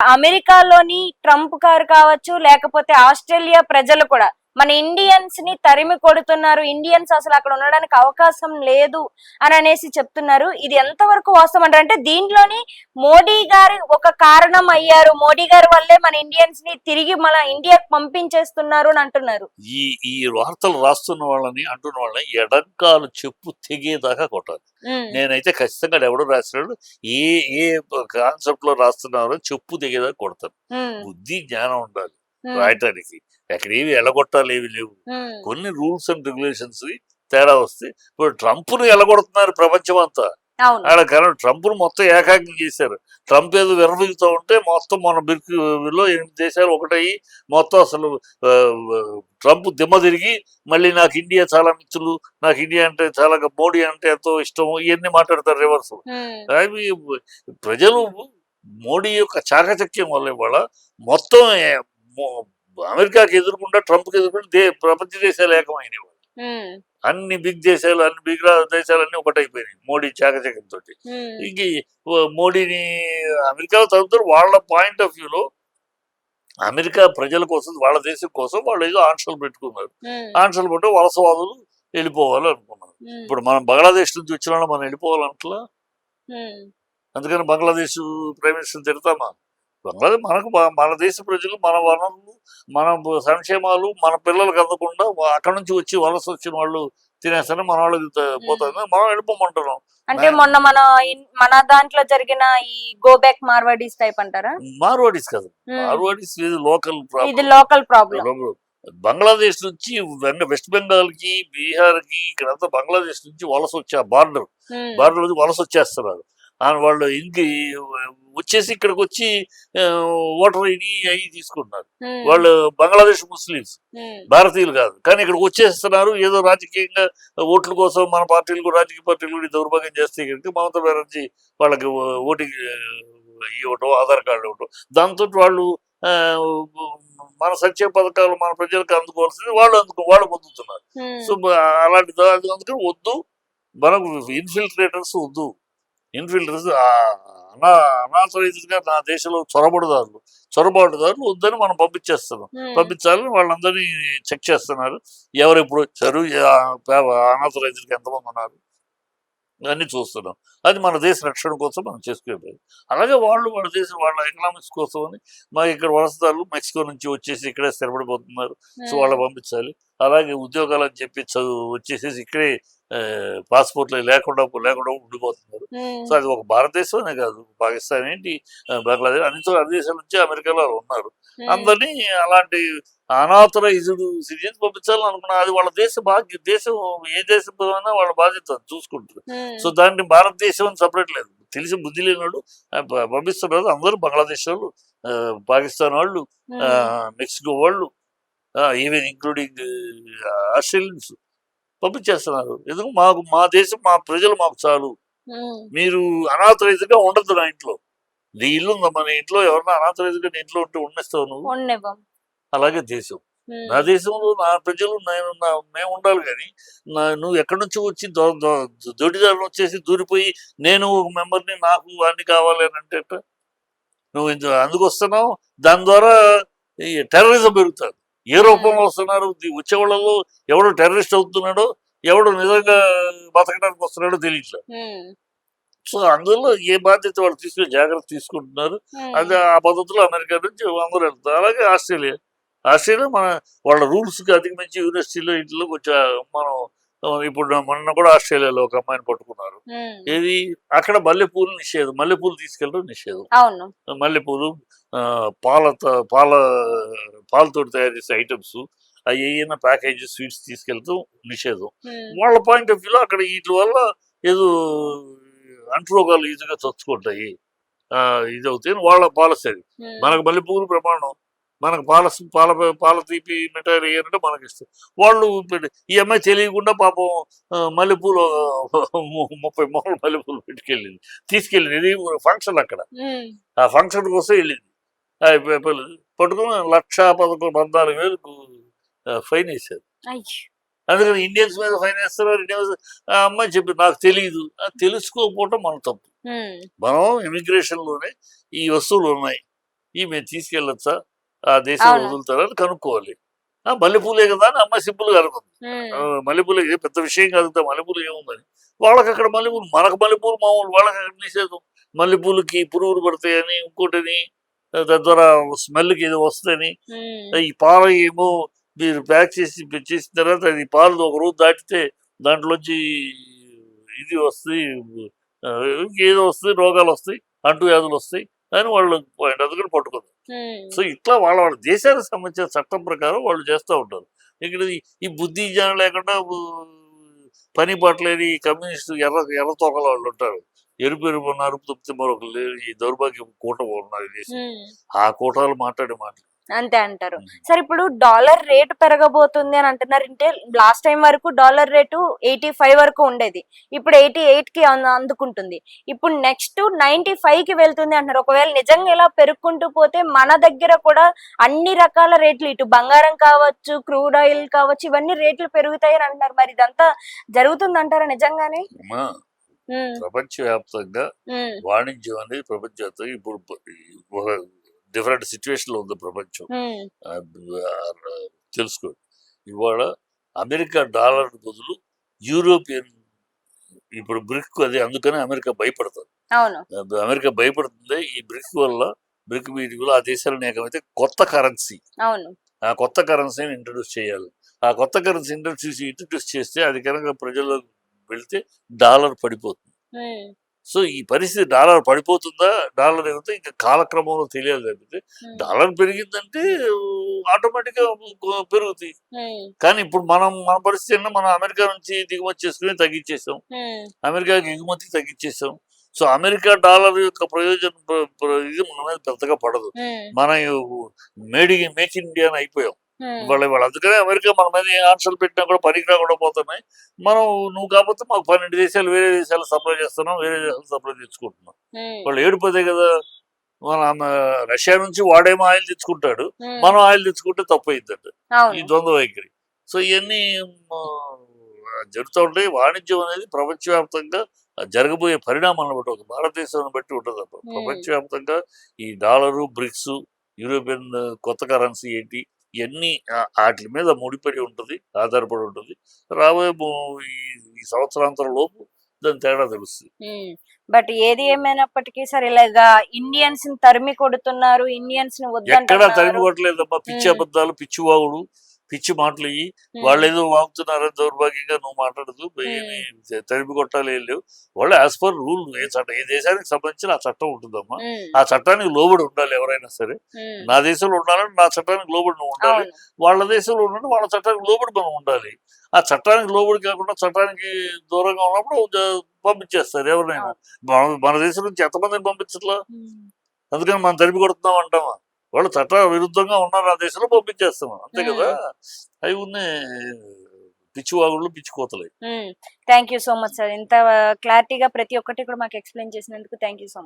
అమెరికాలోని ట్రంప్ గారు కావచ్చు లేకపోతే ఆస్ట్రేలియా ప్రజలు కూడా మన ఇండియన్స్ని తరిమి కొడుతున్నారు. ఇండియన్స్ అసలు అక్కడ ఉండడానికి అవకాశం లేదు అని అనేసి చెప్తున్నారు. ఇది ఎంతవరకు వాస్తవం అంటారు అంటే దీంట్లోని మోడీ గారు ఒక కారణం అయ్యారు. మోడీ గారి వల్లే మన ఇండియన్స్ని తిరిగి మన ఇండియాకి పంపించేస్తున్నారు అని అంటున్నారు. ఈ ఈ వార్తలు రాస్తున్న వాళ్ళని అంటున్న వాళ్ళని ఎడంకాలు చెప్పు తెగేదాకా కొట్టాలి. నేనైతే ఖచ్చితంగా ఎవడు రాసినాడు ఏ ఏ కాన్సెప్ట్లో రాస్తున్నారో చెప్పు తెగేదాకా కొడతాను. బుద్ధి జ్ఞానం ఉండాలి. రాయటానికి. ఎక్కడ ఏవి ఎలగొట్టాలి ఏవి లేవు. కొన్ని రూల్స్ అండ్ రెగ్యులేషన్స్ తేడా వస్తే ఇప్పుడు ట్రంప్ను ఎలగొడుతున్నారు ప్రపంచం అంతా ఆడ కానీ ట్రంప్ను మొత్తం ఏకాగ్రం చేశారు. ట్రంప్ ఏదో విరమిగుతూ ఉంటే మొత్తం మన బిర్కులో ఎనిమిది దేశాలు ఒకటయ్యి. మొత్తం అసలు ట్రంప్ దిమ్మ తిరిగి మళ్ళీ నాకు ఇండియా చాలా మిత్రులు నాకు ఇండియా అంటే చాలా మోడీ అంటే ఎంతో ఇష్టం ఇవన్నీ మాట్లాడతారు రివర్స్. అవి ప్రజలు మోడీ యొక్క చాకచక్యం వల్ల ఇవాళ మొత్తం అమెరికాకి ఎదుర్కొంటే ట్రంప్కి ఎదుర్కొంటే దే ప్రపంచ దేశాలు ఏకమైనవి. అన్ని బిగ్ దేశాలు అన్ని బిగ్ దేశాలన్నీ ఒకటైపోయినాయి మోడీ చాకచక్యంతో ఇంక మోడీని అమెరికా తగ్గుతారు వాళ్ళ పాయింట్ ఆఫ్ వ్యూలో అమెరికా ప్రజల కోసం వాళ్ళ దేశం కోసం వాళ్ళు ఏదో ఆంక్షలు పెట్టుకున్నారు. ఆంక్షలు పెట్టి వలసవాదులు వెళ్ళిపోవాలి అనుకున్నారు. ఇప్పుడు మనం బంగ్లాదేశ్ నుంచి వచ్చిన మనం వెళ్ళిపోవాలంటలా ఉమ్, అందుకని బంగ్లాదేశ్ ప్రైమ్ మినిస్టర్ తిడతామా? బంగ్లాదేశ్ మనకు మన దేశ ప్రజలు మన వనరులు మన సంక్షేమాలు మన పిల్లలకు అందకుండా అక్కడ నుంచి వచ్చి వలస వచ్చిన వాళ్ళు తినేస్తారని మన వాళ్ళకి పోతుంది మనం వెళ్ళిపోమంటున్నాం. అంటే మొన్న మన మన దాంట్లో జరిగిన ఈ గో బ్యాక్ మార్వాడీస్ టైప్ అంటారా? మార్వాడీస్ కాదు. మార్వాడీస్ ఇది లోకల్ ఇది లోకల్ ప్రాబ్లం. బంగ్లాదేశ్ నుంచి వెస్ట్ బెంగాల్కి బీహార్కి ఇక్కడంతా బంగ్లాదేశ్ నుంచి వలస వచ్చే బార్డర్. బార్డర్ నుంచి వలస వచ్చేస్తున్నారు. వాళ్ళు ఇంక వచ్చేసి ఇక్కడికి వచ్చి ఓటర్ ఐడి అవి తీసుకుంటున్నారు. వాళ్ళు బంగ్లాదేశ్ ముస్లిమ్స్. భారతీయులు కాదు. కానీ ఇక్కడికి వచ్చేస్తున్నారు. ఏదో రాజకీయంగా ఓట్ల కోసం మన పార్టీలు రాజకీయ పార్టీలు కూడా దౌర్భాగ్యం చేస్తే ఇక్కడికి మమతా బెనర్జీ వాళ్ళకి ఓటింగ్ ఇవ్వటం ఆధార్ కార్డు ఇవ్వటం. దాంతో వాళ్ళు మన సంక్షేమ పథకాలు మన ప్రజలకు అందుకోవాల్సింది వాళ్ళు అందుకు వాళ్ళు పొందుతున్నారు. సో అలాంటి అందుకని వద్దు. మనకు ఇన్ఫిల్ట్రేటర్స్ వద్దు. ఇన్ఫిల్ట్రేటర్స్ అనా అనాథరైజ్గా నా దేశంలో చొరబడుదారులు. చొరబాటుదారులు వద్దని మనం పంపించేస్తున్నాం. పంపించాలని వాళ్ళందరినీ చెక్ చేస్తున్నారు. ఎవరు ఎప్పుడు వచ్చారు? అనాథరైజ్కి ఎంతమంది ఉన్నారు? ఇవన్నీ చూస్తున్నాం. అది మన దేశ రక్షణ కోసం మనం చేసుకునే అలాగే వాళ్ళు వాళ్ళ దేశం వాళ్ళ ఎకనామిక్స్ కోసం అని మా ఇక్కడ వలసదారులు మెక్సికో నుంచి వచ్చేసి ఇక్కడే స్థిరపడిపోతున్నారు. సో వాళ్ళని పంపించాలి. అలాగే ఉద్యోగాలు అని చెప్పి చదువు వచ్చేసేసి ఇక్కడే పాస్పోర్ట్లు లేకుండా లేకుండా ఉండిపోతున్నారు. సో అది ఒక భారతదేశమే కాదు. పాకిస్తాన్ ఏంటి బంగ్లాదేశ్ అన్ని అన్ని దేశాల నుంచి అమెరికాలో ఉన్నారు. అందరినీ అలాంటి అనాథరైజ్డ్ సిటిజన్స్ పంపించాలని అనుకున్నా అది వాళ్ళ దేశ బాధ్యత దేశం ఏ దేశం వాళ్ళ బాధ్యత చూసుకుంటారు. సో దాన్ని భారతదేశం అని సపరేట్ లేదు. తెలిసి బుద్ధి లేనివాడు పంపిస్తున్నారు అందరూ బంగ్లాదేశ్ వాళ్ళు పాకిస్తాన్ వాళ్ళు మెక్సికో వాళ్ళు ఈవెన్ ఇంక్లూడింగ్ ఆస్ట్రేలియన్స్ పంపించేస్తున్నారు. ఎందుకు? మాకు మా దేశం మా ప్రజలు మాకు చాలు. మీరు అనాథరైజ్గా ఉండదు నా ఇంట్లో. నీ ఇల్లు ఉందా మన ఇంట్లో ఎవరన్నా అనాథరైజ్గా నీ ఇంట్లో ఉంటే ఉండేస్తావు నువ్వు? అలాగే దేశం. నా దేశంలో నా ప్రజలు నేను నా మేము ఉండాలి కానీ నా నువ్వు ఎక్కడి నుంచి వచ్చి దొడిదారులు వచ్చేసి దూరిపోయి నేను ఒక మెంబర్ని నాకు అన్ని కావాలి అని అంటే? నువ్వు ఇంత అందుకు వస్తున్నావు? దాని ద్వారా టెర్రరిజం పెరుగుతుంది ఏ రూపంలో వస్తున్నారు? ఈ వచ్చే వాళ్ళలో ఎవడు టెర్రరిస్ట్ అవుతున్నాడో ఎవడు నిజంగా బతకడానికి వస్తున్నాడో తెలియట్లేదు. సో అందులో ఏ బాధ్యత వాళ్ళు తీసుకుని జాగ్రత్త తీసుకుంటున్నారు? అది ఆ పద్ధతిలో అమెరికా నుంచి అందరూ వెళ్తారు అలాగే ఆస్ట్రేలియా. ఆస్ట్రేలియా మన వాళ్ళ రూల్స్కి అధిగమించి యూనివర్సిటీలో ఇంట్లో కొంచెం మనం ఇప్పుడు మొన్న కూడా ఆస్ట్రేలియాలో ఒక అమ్మాయిని పట్టుకున్నారు. ఏది? అక్కడ మల్లెపూలు నిషేధం మల్లెపూలు తీసుకెళ్ళడం నిషేధం. మల్లెపూలు పాల పాల పాలతో తయారు చేసే ఐటమ్స్ అవి ఏమైనా ప్యాకేజ్ స్వీట్స్ తీసుకెళ్తాం నిషేధం. వాళ్ళ పాయింట్ ఆఫ్ వ్యూలో అక్కడ వీటి వల్ల ఏదో అంటురోగాలు ఈజీగా చచ్చుకుంటాయి. ఇది అవుతాయి వాళ్ళ పాలసీ అది. మనకు మల్లెపూలు ప్రమాణం మనకు పాల పాల పాల తీపి మిఠాయిలు వేయాలంటే మనకి ఇష్టం వాళ్ళు ఈ అమ్మాయి తెలియకుండా పాపం మల్లెపూలు ముప్పై మొక్కలు మల్లెపూలు పెట్టుకెళ్ళింది. తీసుకెళ్ళింది. ఇది ఫంక్షన్ అక్కడ. ఆ ఫంక్షన్ కోసం వెళ్ళింది. పట్టుకుని లక్ష పదకొండు పద్నాలుగు వేలకు ఫైన్ వేశారు. అందుకని ఇండియన్స్ మీద ఫైన్ వేస్తున్నారు ఇండియన్స్ ఆ అమ్మాయి చెప్పి నాకు తెలియదు తెలుసుకోకపోవటం మన తప్పు. మనం ఇమిగ్రేషన్లోనే ఈ వస్తువులు ఉన్నాయి. ఈ మేము తీసుకెళ్ళొచ్చా? ఆ దేశం అవును. వదులుతారా అని కనుక్కోవాలి. ఆ మల్లెపూలే కదా అని అమ్మాయి సింపుల్గా అనుకుంది మల్లెపూలు పెద్ద విషయం కాదు మల్లెపూలు ఏముందని వాళ్ళకి అక్కడ మల్లెపూలు మనకు మల్లెపూలు మామూలు వాళ్ళకి అక్కడ నిషేధం మల్లెపూలకి పురుగులు పడతాయని ఇంకోటని తద్వారా స్మెల్కి ఏదో వస్తాయని ఉమ్, ఈ పాలు ఏమో మీరు ప్యాక్ చేసి చేసిన తర్వాత అది పాలు ఒక రోజు దాటితే దాంట్లోంచి ఇది వస్తాయి ఏదో వస్తాయి రోగాలు వస్తాయి అంటు వ్యాధులు వస్తాయి అని వాళ్ళు పాయింట్ అది కూడా పట్టుకుంది సో ఇట్లా వాళ్ళ వాళ్ళ దేశానికి సంబంధించిన చట్టం ప్రకారం వాళ్ళు చేస్తూ ఉంటారు. ఇక్కడ ఈ- బుద్ధి జ్ఞానం లేకుండా పని పట్టలేని కమ్యూనిస్టు ఎర్ర ఎర్ర తోకల వాళ్ళు ఉంటారు. ఎరుపు ఎరుపు ఉన్న అరుపు తప్పితే మరొకరు లేరు. ఈ దౌర్భాగ్యం కూటమి ఉన్నారు. ఆ కూటాలు మాట్లాడే మాటలు. అంతే అంటారు. సరే ఇప్పుడు డాలర్ రేటు పెరగబోతుంది అని అంటున్నారు అంటే లాస్ట్ టైం వరకు డాలర్ రేటు ఎయిటీ ఫైవ్ వరకు ఉండేది. ఇప్పుడు ఎయిటీ ఎయిట్కి అందుకుంటుంది. ఇప్పుడు నెక్స్ట్ నైన్టీ ఫైవ్కి వెళ్తుంది అంటున్నారు. ఒకవేళ నిజంగా ఇలా పెరుక్కుంటూ పోతే మన దగ్గర కూడా అన్ని రకాల రేట్లు ఇటు బంగారం కావచ్చు క్రూడ్ ఆయిల్ కావచ్చు ఇవన్నీ రేట్లు పెరుగుతాయి అని అంటున్నారు. మరి ఇదంతా జరుగుతుంది అంటారా నిజంగానే ప్రపంచవ్యాప్తంగా వాణిజ్యం అనేది ప్రపంచవ్యాప్తంగా ఇప్పుడు డిఫరెంట్ సిచ్యువేషన్లో ఉంది ప్రపంచం. తెలుసుకో ఇవాళ అమెరికా డాలర్ బదులు యూరోపియన్ ఇప్పుడు బ్రిక్ అది అందుకని అమెరికా భయపడుతుంది. అమెరికా భయపడుతుంది ఈ బ్రిక్ వల్ల బ్రిక్ మీటింగ్ ఆ దేశాలను ఏకమైతే కొత్త కరెన్సీ. ఆ కొత్త కరెన్సీని ఇంట్రడ్యూస్ చేయాలి. ఆ కొత్త కరెన్సీ ఇంట్రడ్యూస్ ఇంట్రడ్యూస్ చేస్తే అది కనుక ప్రజల్లోకి వెళ్తే డాలర్ పడిపోతుంది. సో ఈ పరిస్థితి డాలర్ పడిపోతుందా? డాలర్ ఏమైతే ఇంకా కాలక్రమంలో తెలియాలి తప్పితే డాలర్ పెరిగిందంటే ఆటోమేటిక్గా పెరుగుతాయి. కానీ ఇప్పుడు మనం మన పరిస్థితి మనం అమెరికా నుంచి దిగుమతి చేసుకుని తగ్గించేసాం. అమెరికాకి ఎగుమతి తగ్గించేసాం. సో అమెరికా డాలర్ యొక్క ప్రయోజనం ప్ర- ప్ర- ఇది మన మీద పెద్దగా పడదు. మన మేడ్ మేక్ ఇండియా అని అయిపోయాం. ఇవాళ ఇవాళ అందుకనే అమెరికా మన మీద ఏ ఆన్సర్లు పెట్టినా కూడా పనికి రాకుండా పోతున్నాయి. మనం నువ్వు కాకపోతే మాకు పన్నెండు దేశాలు వేరే దేశాలు సప్లై చేస్తున్నాం వేరే దేశాలు సప్లై తెచ్చుకుంటున్నాం. వాళ్ళు ఏడుపోతే కదా మన రష్యా నుంచి వాడేమో ఆయిల్ తెచ్చుకుంటాడు. మనం ఆయిల్ తెచ్చుకుంటే తప్పు అయిందట ఈ ద్వంద్వ వైఖరి. సో ఇవన్నీ జరుగుతూ ఉంటాయి. వాణిజ్యం అనేది ప్రపంచవ్యాప్తంగా జరగబోయే పరిణామాలను బట్టి ఒక భారతదేశాన్ని బట్టి ఉంటుంది. ప్రపంచవ్యాప్తంగా ఈ డాలరు బ్రిక్స్ యూరోపియన్ కొత్త కరెన్సీ ఏంటి? ఇవన్నీ వాటి మీద ముడిపడి ఉంటుంది ఆధారపడి ఉంటుంది. రాబోయే ఈ- సంవత్సరాంతరం లోపు దాని తేడా తెలుస్తుంది. బట్ ఏది ఏమైనప్పటికీ సరే ఇలాగా ఇండియన్స్ని తరిమి కొడుతున్నారు ఇండియన్స్ ఎక్కడా తరిమి కొట్టలేదమ్మా. పిచ్చి. అబద్ధాలు పిచ్చి వాగుడు పిచ్చి మాటలు ఇవి వాళ్ళు ఏదో వాగుతున్నారని దౌర్భాగ్యంగా నువ్వు మాట్లాడదు తరిమి కొట్టాలి ఏం లేవు. వాళ్ళు యాజ్ పర్ రూల్ ఏ చట్టం ఏ దేశానికి సంబంధించిన ఆ చట్టం ఉంటుందమ్మా. ఆ చట్టానికి లోబడి ఉండాలి ఎవరైనా సరే. నా దేశంలో ఉండాలని నా చట్టానికి లోబడి నువ్వు ఉండాలి. వాళ్ళ దేశంలో ఉన్నట్టు వాళ్ళ చట్టానికి లోబడి మనం ఉండాలి. ఆ చట్టానికి లోబడి కాకుండా చట్టానికి దూరంగా ఉన్నప్పుడు పంపించేస్తారు ఎవరినైనా. మన దేశం నుంచి ఎంతమందిని పంపించట్లా? అందుకని మనం తరిమి కొడుతున్నాం అంటామా? వాళ్ళు చట్ట విరుద్ధంగా ఉన్నారు ఆ దేశంలో పంపించేస్తున్నాం అంతే కదా? అవి ఉన్నాయి పిచ్చి వాగుళ్ళు పిచ్చి కోతలే thank you so much sir. ఇంత క్లారిటీగా ప్రతి ఒక్కటి కూడా మాకు ఎక్స్ప్లెయిన్ చేసినందుకు థ్యాంక్ యూ సో మచ్.